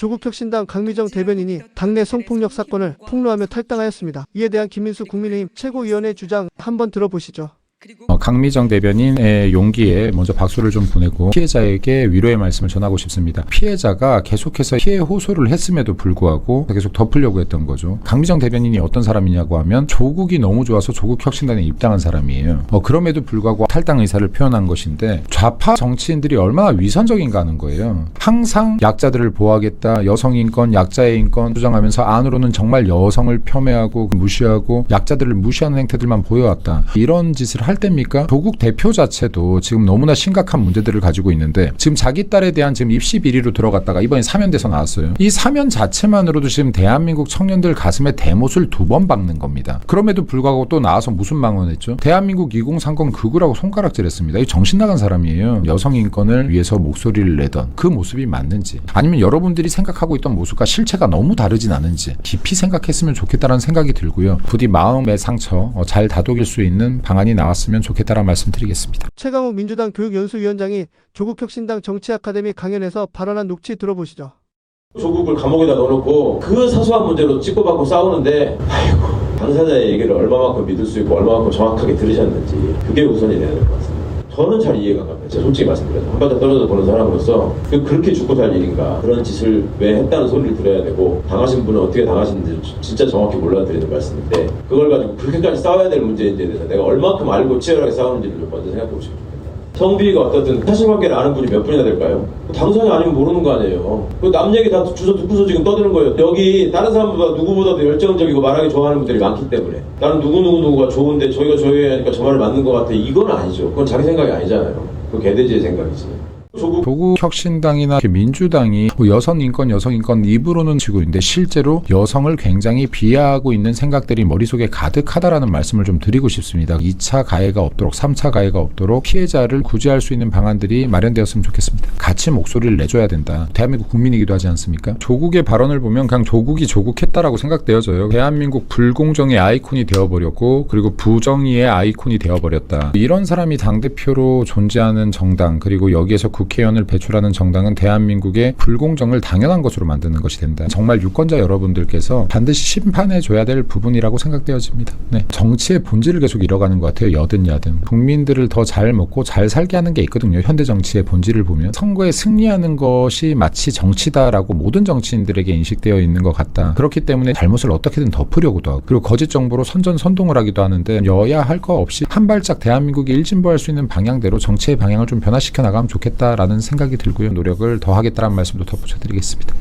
조국혁신당 강미정 대변인이 당내 성폭력 사건을 폭로하며 탈당하였습니다. 이에 대한 김민수 국민의힘 최고위원의 주장 한번 들어보시죠. 어, 강미정 대변인의 용기에 먼저 박수를 좀 보내고 피해자에게 위로의 말씀을 전하고 싶습니다. 피해자가 계속해서 피해 호소를 했음에도 불구하고 계속 덮으려고 했던 거죠. 강미정 대변인이 어떤 사람이냐고 하면 조국이 너무 좋아서 조국 혁신단에 입당한 사람이에요. 어, 그럼에도 불구하고 탈당 의사를 표현한 것인데 좌파 정치인들이 얼마나 위선적인가 하는 거예요. 항상 약자들을 보호하겠다, 여성 인권, 약자의 인권 주장하면서 안으로는 정말 여성을 폄훼하고 무시하고 약자들을 무시하는 행태들만 보여왔다. 이런 짓을 할 때입니까? 조국 대표 자체도 지금 너무나 심각한 문제들을 가지고 있는데 지금 자기 딸에 대한 지금 입시 비리로 들어갔다가 이번에 사면돼서 나왔어요. 이 사면 자체만으로도 지금 대한민국 청년들 가슴에 대못을 두 번 박는 겁니다. 그럼에도 불구하고 또 나와서 무슨 망언했죠? 대한민국 2030 극우라고 손가락질했습니다. 이 정신 나간 사람이에요. 여성 인권을 위해서 목소리를 내던 그 모습이 맞는지 아니면 여러분들이 생각하고 있던 모습과 실체가 너무 다르진 않은지 깊이 생각했으면 좋겠다는 생각이 들고요. 부디 마음의 상처 어, 잘 다독일 수 있는 방안이 나왔으면 좋겠다는 말씀드리겠습니다. 최강욱 민주당 교육연수위원장이 조국혁신당 정치아카데미 강연에서 발언한 녹취 들어보시죠. 조국을 감옥에다 넣어놓고 그 사소한 문제로 찍고받고 싸우는데 아이고 당사자의 얘기를 얼마만큼 믿을 수 있고 얼마만큼 정확하게 들으셨는지 그게 우선이 될것 같습니다. 저는 잘 이해가 안 갑니다. 제가 솔직히 말씀드려서. 한 발짝 떨어져 보는 사람으로서 그 그렇게 죽고 살 일인가? 그런 짓을 왜 했다는 소리를 들어야 되고 당하신 분은 어떻게 당하시는지 진짜 정확히 몰라 드리는 말씀인데 그걸 가지고 그렇게까지 싸워야 될 문제인지에 대해서 내가 얼마큼 알고 치열하게 싸우는지를 좀 먼저 생각해 보시면 성비가 어떻든 사실관계를 아는 분이 몇 분이나 될까요? 당선이 아니면 모르는 거 아니에요. 그남 얘기 다 주워 듣고서 지금 떠드는 거예요. 여기 다른 사람보다 누구보다도 열정적이고 말하기 좋아하는 분들이 많기 때문에 나는 누구누구누구가 좋은데 저희가 저희 하니까 저 말을 맞는 것 같아. 이건 아니죠. 그건 자기 생각이 아니잖아요. 그 개돼지의 생각이지. 조국 조국 혁신당이나 민주당이 뭐 여성 인권, 여성 인권 입으로는 지고 있는데 실제로 여성을 굉장히 비하하고 있는 생각들이 머릿속에 가득하다라는 말씀을 좀 드리고 싶습니다. 2차 가해가 없도록 3차 가해가 없도록 피해자를 구제할 수 있는 방안들이 마련되었으면 좋겠습니다. 같이 목소리를 내줘야 된다. 대한민국 국민이기도 하지 않습니까? 조국의 발언을 보면 그냥 조국이 조국했다라고 생각되어져요. 대한민국 불공정의 아이콘이 되어버렸고 그리고 부정의의 아이콘이 되어버렸다. 이런 사람이 당대표로 존재하는 정당 그리고 여기에서 국회의원을 배출하는 정당은 대한민국의 불공정을 당연한 것으로 만드는 것이 된다. 정말 유권자 여러분들께서 반드시 심판해 줘야 될 부분이라고 생각되어집니다. 네. 정치의 본질을 계속 잃어가는 것 같아요. 여든 야든. 국민들을 더 잘 먹고 잘 살게 하는 게 있거든요. 현대 정치의 본질을 보면 선거에 승리하는 것이 마치 정치다라고 모든 정치인들에게 인식되어 있는 것 같다. 그렇기 때문에 잘못을 어떻게든 덮으려고도 하고 그리고 거짓 정보로 선전 선동을 하기도 하는데 여야 할 거 없이 한 발짝 대한민국이 일진보할 수 있는 방향대로 정치의 방향을 좀 변화시켜 나가면 좋겠다 라는 생각이 들고요. 노력을 더 하겠다는 말씀도 덧붙여 드리겠습니다.